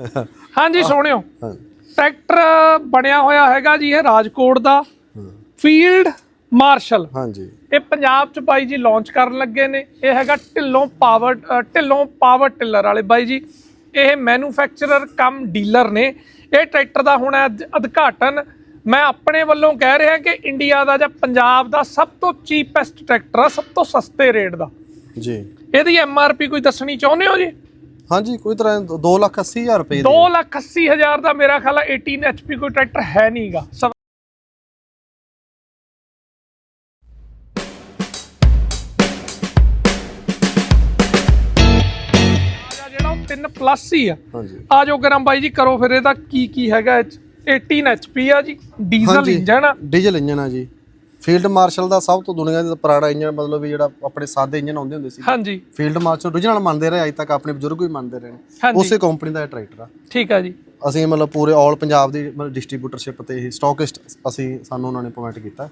ਹਾਂਜੀ ਸੋਹਣਿਓ ਟਰੈਕਟਰ ਬਣਿਆ ਹੋਇਆ ਹੈਗਾ ਜੀ ਇਹ ਰਾਜਕੋਟ ਦਾ। ਫੀਲਡ ਮਾਰਸ਼ਲ ਹਾਂਜੀ। ਇਹ ਪੰਜਾਬ ਚ ਬਾਈ ਜੀ ਲਾਂਚ ਕਰਨ ਲੱਗੇ ਨੇ। ਇਹ ਹੈਗਾ Dhillon power Dhillon power tiller ਵਾਲੇ ਬਾਈ ਜੀ। ਇਹ ਮੈਨੂਫੈਕਚਰਰ ਕਮ ਡੀਲਰ ਨੇ। ਇਹ ਟਰੈਕਟਰ ਦਾ ਹੁਣ ਉਦਘਾਟਨ ਮੈਂ ਆਪਣੇ ਵੱਲੋਂ ਕਹਿ ਰਿਹਾ ਕਿ ਇੰਡੀਆ ਦਾ ਜਾਂ ਪੰਜਾਬ ਦਾ ਸਭ ਤੋਂ ਚੀਪੈਸਟ ਟਰੈਕਟਰ ਆ ਸਭ ਤੋਂ ਸਸਤੇ ਰੇਟ ਦਾ। ਜੀ। ਇਹਦੀ ਐਮ ਆਰ ਪੀ ਕੋਈ ਦੱਸਣੀ ਚਾਹੁੰਦੇ ਹੋ ਜੀ? ਹਾਂਜੀ ਕੋਈ ਤਰ੍ਹਾਂ 2 ਲੱਖ 80 ਹਜ਼ਾਰ ਰੁਪਏ ਦੀ 2 ਲੱਖ 80 ਹਜ਼ਾਰ ਦਾ ਮੇਰਾ ਖਿਆਲ ਹੈ 18 ਐਚਪੀ ਕੋਈ ਟਰੈਕਟਰ ਹੈ ਨਹੀਂਗਾ। ਜਿਹੜਾ ਉਹ 3 ਪਲੱਸ ਹੀ ਆ। ਹਾਂਜੀ। ਆ ਜਾਓ ਗਰਮ ਬਾਈ ਜੀ ਕਰੋ ਫਿਰ ਇਹਦਾ ਕੀ ਕੀ ਹੈਗਾ ਇਹ 'ਚ। 18 ਐਚਪੀ ਆ ਜੀ ਡੀਜ਼ਲ ਇੰਜਨ ਆ। ਡੀਜ਼ਲ ਇੰਜਨ ਆ ਜੀ। ਫੀਲਡ ਮਾਰਸ਼ਲ ਦਾ ਸਭ ਤੋਂ ਦੁਨੀਆ ਦਾ ਪੁਰਾਣਾ ਇੰਜਨ ਮਤਲਬ ਵੀ ਜਿਹੜਾ ਆਪਣੇ ਸਾਦੇ ਇੰਜਨ ਆਉਂਦੇ ਹੁੰਦੇ ਸੀ। ਹਾਂਜੀ। ਫੀਲਡ ਮਾਰਸ਼ਲ original ਮੰਨਦੇ ਰਹੇ ਅੱਜ ਤੱਕ ਆਪਣੇ ਬਜ਼ੁਰਗ ਵੀ ਮੰਨਦੇ ਰਹੇ ਨੇ। ਉਸੇ ਕੰਪਨੀ ਦਾ ਇਹ ਟਰੈਕਟਰ ਆ। ਠੀਕ ਆ ਜੀ। ਅਸੀਂ ਮਤਲਬ ਪੂਰੇ ਆਲ ਪੰਜਾਬ ਦੀ ਮਤਲਬ ਡਿਸਟ੍ਰੀਬਿਊਟਰਸ਼ਿਪ ਤੇ ਇਹ ਸਟਾਕਿਸਟ ਅਸੀਂ ਸਾਨੂੰ ਉਹਨਾਂ ਨੇ ਪ੍ਰੋਵਾਈਡ ਕੀਤਾ।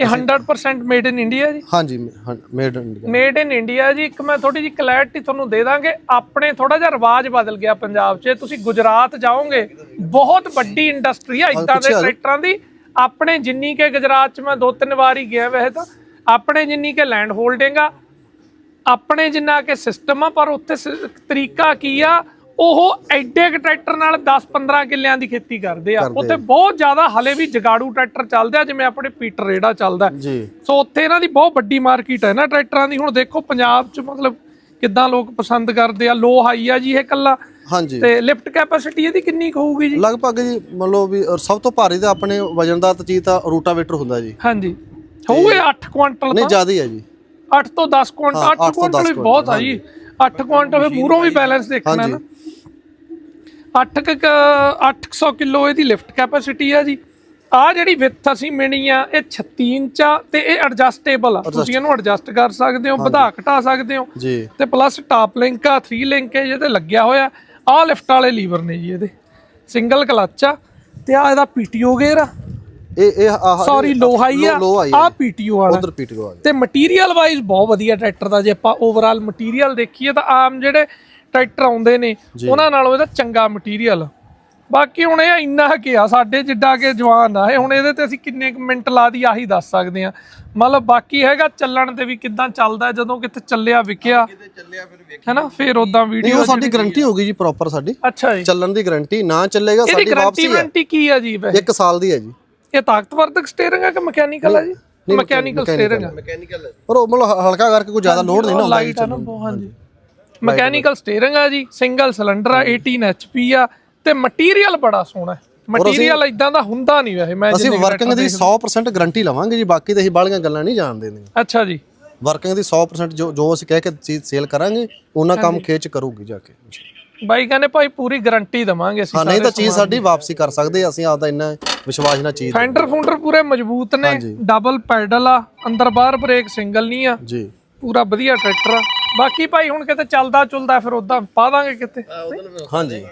ਇਹ 100% ਮੇਡ ਇਨ ਇੰਡੀਆ ਜੀ? ਹਾਂਜੀ made in India made in India ਜੀ ਇੱਕ ਮੈਂ ਥੋੜੀ ਜਿਹੀ ਕਲੈਰਿਟੀ ਤੁਹਾਨੂੰ ਦੇ ਦਾਂਗੇ ਆਪਣੇ ਥੋੜਾ ਜਿਹਾ ਰਿਵਾਜ ਬਦਲ ਗਿਆ ਪੰਜਾਬ 'ਚ। ਤੁਸੀਂ ਗੁਜਰਾਤ ਜਾਓਗੇ ਬਹੁਤ ਵੱਡੀ ਇੰਡਸਟਰੀ ਆ ਇਦਾਂ ਦੇ। ਟਰੈਕਟਰਾਂ ਦੀ। ਆਪਣੇ ਜਿੰਨੀ ਕੇ ਗੁਜਰਾਤ 'ਚ ਮੈਂ ਦੋ ਤਿੰਨ ਵਾਰ ਗਿਆ ਵੈਸੇ ਤਾਂ ਆਪਣੇ ਜਿੰਨੀ ਕੇ ਲੈਂਡ ਹੋਲਡਿੰਗ ਆ ਆਪਣੇ ਜਿੰਨਾ ਕੇ ਸਿਸਟਮ ਆ ਪਰ ਉੱਥੇ ਤਰੀਕਾ ਕੀ ਆ ਉਹ ਐਡੇ ਕੁ ਟਰੈਕਟਰ ਨਾਲ 10-15 ਕਿੱਲਿਆਂ ਦੀ ਖੇਤੀ ਕਰਦੇ ਆ। ਉੱਥੇ ਬਹੁਤ ਜ਼ਿਆਦਾ ਹਲੇ ਵੀ ਜਗਾੜੂ ਟਰੈਕਟਰ ਚੱਲਦੇ ਆ ਜਿਵੇਂ ਆਪਣੇ ਪੀਟਰ ਰੇੜਾ ਚੱਲਦਾ। ਸੋ ਉੱਥੇ ਇਹਨਾਂ ਦੀ ਬਹੁਤ ਵੱਡੀ ਮਾਰਕੀਟ ਹੈ ਨਾ ਟਰੈਕਟਰਾਂ ਦੀ। ਹੁਣ ਦੇਖੋ ਪੰਜਾਬ 'ਚ ਮਤਲਬ ਕਿੱਦਾਂ ਲੋਕ ਪਸੰਦ ਕਰਦੇ ਆ ਲੋ ਹਾਈ ਆ ਜੀ ਇਹ ਕੱਲਾ ਹਾਂਜੀ। ਤੇ ਲਿਫਟ ਕੈਪੈਸਿਟੀ ਇਹਦੀ ਕਿੰਨੀ ਕੁ ਹੋਊਗੀ ਜੀ? ਲਗਭਗ ਜੀ ਮੰਨ ਲਓ ਵੀ ਔਰ ਸਭ ਤੋਂ ਭਾਰੀ ਤਾਂ ਆਪਣੇ ਵਜਨ ਦਾ ਤਾਂ ਚੀਜ਼ ਤਾਂ ਰੂਟਾਵੇਟਰ ਹੁੰਦਾ ਜੀ। ਹਾਂਜੀ। ਹੋਊਗੇ 8 ਕੁਆਂਟਲ ਨਹੀਂ ਤਾਂ ਜ਼ਿਆਦਾ ਹੀ ਹੈ ਜੀ। 8 ਤੋਂ 10 ਕੁਆਂਟਲ ਹਾਂ, 8 ਅੱਠ ਤੋਂ ਕੁਆਂਟਲ ਦਸ ਵੀ ਬਹੁਤ ਆ ਜੀ। 8 ਕੁਆਂਟਲ ਫਿਰ ਮੂਹਰੋਂ ਵੀ ਬੈਲੈਂਸ ਦੇਖਣਾ ਨਾ। 8 800 ਕਿਲੋ ਇਹਦੀ ਲਿਫਟ ਕੈਪੈਸਿਟੀ ਆ ਜੀ। ਆ ਜਿਹੜੀ ਵਿੱਥ ਅਸੀਂ ਮਿਣੀ ਆ ਇਹ 36 ਇੰਚ ਆ ਤੇ ਇਹ ਐਡਜਸਟੇਬਲ ਆ। ਤੁਸੀਂ ਇਹਨੂੰ ਐਡਜਸਟ ਕਰ ਸਕਦੇ ਹੋ ਵਧਾ ਘਟਾ ਸਕਦੇ ਹੋ। ਜੀ। ਤੇ ਪਲੱਸ ਟਾਪ ਲਿੰਕ ਆ 3 ਲਿੰਕ ਹੈ ਜਿਹਦੇ ਲੱਗਿਆ ਹੋਇਆ। ਆਹ ਲਿਫਟ ਵਾਲੇ ਲੀਵਰ ਨੇ ਜੀ ਇਹਦੇ। ਸਿੰਗਲ ਕਲੱਚ ਆ ਤੇ ਆ ਇਹਦਾ ਪੀਟੀਓ ਗੇਅਰ ਆ। ਇਹ ਇਹ ਆਹ ਸੌਰੀ ਲੋ ਹਾਈ ਆ ਆ ਪੀਟੀਓ ਵਾਲਾ। ਉਧਰ ਪੀਟੀਓ ਆ ਤੇ ਮਟੀਰੀਅਲ ਵਾਈਜ਼ ਬਹੁਤ ਵਧੀਆ ਟਰੈਕਟਰ ਦਾ ਜੇ ਆਪਾਂ ਓਵਰਆਲ ਮਟੀਰੀਅਲ ਦੇਖੀਏ ਤਾਂ ਆਮ ਜਿਹੜੇ ਟਰੈਕਟਰ ਆਉਂਦੇ ਨੇ ਉਹਨਾਂ ਨਾਲੋਂ ਇਹਦਾ ਚੰਗਾ ਮਟੀਰੀਅਲ ਬਾਕੀ ਹੁਣ ਇਹ ਇੰਨਾ ਕਿ ਆ ਸਾਡੇ ਜਿੱਡਾ ਕਿ ਜਵਾਨ ਆ ਇਹ ਹੁਣ ਇਹਦੇ ਤੇ ਅਸੀਂ ਕਿੰਨੇ ਕੁ ਮਿੰਟ ਲਾ ਦੀ ਆਹੀ ਦੱਸ ਸਕਦੇ ਆ। ਮਤਲਬ ਬਾਕੀ ਹੈਗਾ ਚੱਲਣ ਤੇ ਵੀ ਕਿੱਦਾਂ ਚੱਲਦਾ ਹੈ, ਜਦੋਂ ਕਿਤੇ ਚੱਲਿਆ ਵਿਕਿਆ ਹੈਨਾ ਫਿਰ ਉਦਾਂ ਵੀਡੀਓ ਸਾਡੀ ਗਾਰੰਟੀ ਹੋ ਗਈ ਜੀ ਪ੍ਰੋਪਰ ਸਾਡੀ। ਅੱਛਾ ਜੀ। ਚੱਲਣ ਦੀ ਗਾਰੰਟੀ ਨਾ ਚੱਲੇਗਾ ਸਾਡੀ ਗਾਰੰਟੀ ਵਾਪਸੀ ਹੈ। ਵਾਰੰਟੀ ਕੀ ਆ ਜੀ ਵੈਸੇ? 1 ਸਾਲ ਦੀ ਹੈ ਜੀ। ਇਹ ਤਾਕਤਵਰਧਕ ਸਟੀਅਰਿੰਗ ਹੈ ਕਿ ਮਕੈਨੀਕਲ ਹੈ ਜੀ? ਮਕੈਨੀਕਲ ਸਟੀਅਰਿੰਗ ਹੈ। ਪਰ ਉਹ ਮਤਲਬ ਹ- ਹਲਕਾ ਕਰਕੇ ਕੋਈ ਜ਼ਿਆਦਾ ਲੋਡ ਨਹੀਂ ਨਾ ਹੁੰਦਾ ਜੀ ਲਾਈਟ ਨਾ ਹਾਂਜੀ। ਮਕੈਨੀਕਲ ਸਟੀਅਰਿੰਗ ਆ ਜੀ ਸਿੰਗਲ ਸਿਲੰਡਰ ਆ 18 ਐਚਪੀ ਆ ਤੇ ਮਟੀਰੀਅਲ ਬੜਾ ਸੋਹਣਾ ਹੈ। ਮਟੀਰੀਅਲ ਇਦਾਂ ਦਾ ਹੁੰਦਾ ਨਹੀਂ ਵੈਸੇ ਮੈਂ ਅਸੀਂ ਵਰਕਿੰਗ ਦੀ 100% ਗਾਰੰਟੀ ਲਵਾਂਗੇ ਜੀ ਬਾਕੀ ਤੇ ਅਸੀਂ ਬਾਲੀਆਂ ਗੱਲਾਂ ਨਹੀਂ ਜਾਣਦੇ ਨੇ। ਅੱਛਾ ਜੀ। ਵਰਕਿੰਗ ਦੀ 100% ਜੋ ਜੋ ਅਸੀਂ ਕਹਿ ਕੇ ਚੀਜ਼ ਸੇਲ ਕਰਾਂਗੇ ਉਹਨਾਂ ਕੰਮ ਖੇਚ ਕਰੂਗੀ ਜਾ ਕੇ। ਬਾਈ ਕਹਿੰਦੇ ਭਾਈ ਪੂਰੀ ਗਾਰੰਟੀ ਦਵਾਂਗੇ ਅਸੀਂ ਹਾਂ ਨਹੀਂ ਤਾਂ ਚੀਜ਼ ਸਾਡੀ ਵਾਪਸੀ ਕਰ ਸਕਦੇ ਅਸੀਂ ਆਪਦਾ ਇੰਨਾ ਵਿਸ਼ਵਾਸ ਨਾਲ ਚੀਜ਼ ਫੈਂਡਰ ਫੂੰਡਰ ਪੂਰੇ ਮਜ਼ਬੂਤ ਨੇ ਡਬਲ ਪੈਡਲ ਆ ਅੰਦਰ ਬਾਹਰ ਬ੍ਰੇਕ ਸਿੰਗਲ ਨਹੀਂ ਆ। ਜੀ। ਪੂਰਾ ਵਧੀਆ ਟਰੈਕਟਰ ਆ। ਬਾਕੀ ਭਾਈ ਹੁਣ ਕਿਤੇ ਚੱਲਦਾ ਚੁਲਦਾ ਫਿਰ ਉਦਾਂ ਪਾ ਦਾਂਗੇ ਕਿਤੇ। ਹਾਂਜੀ।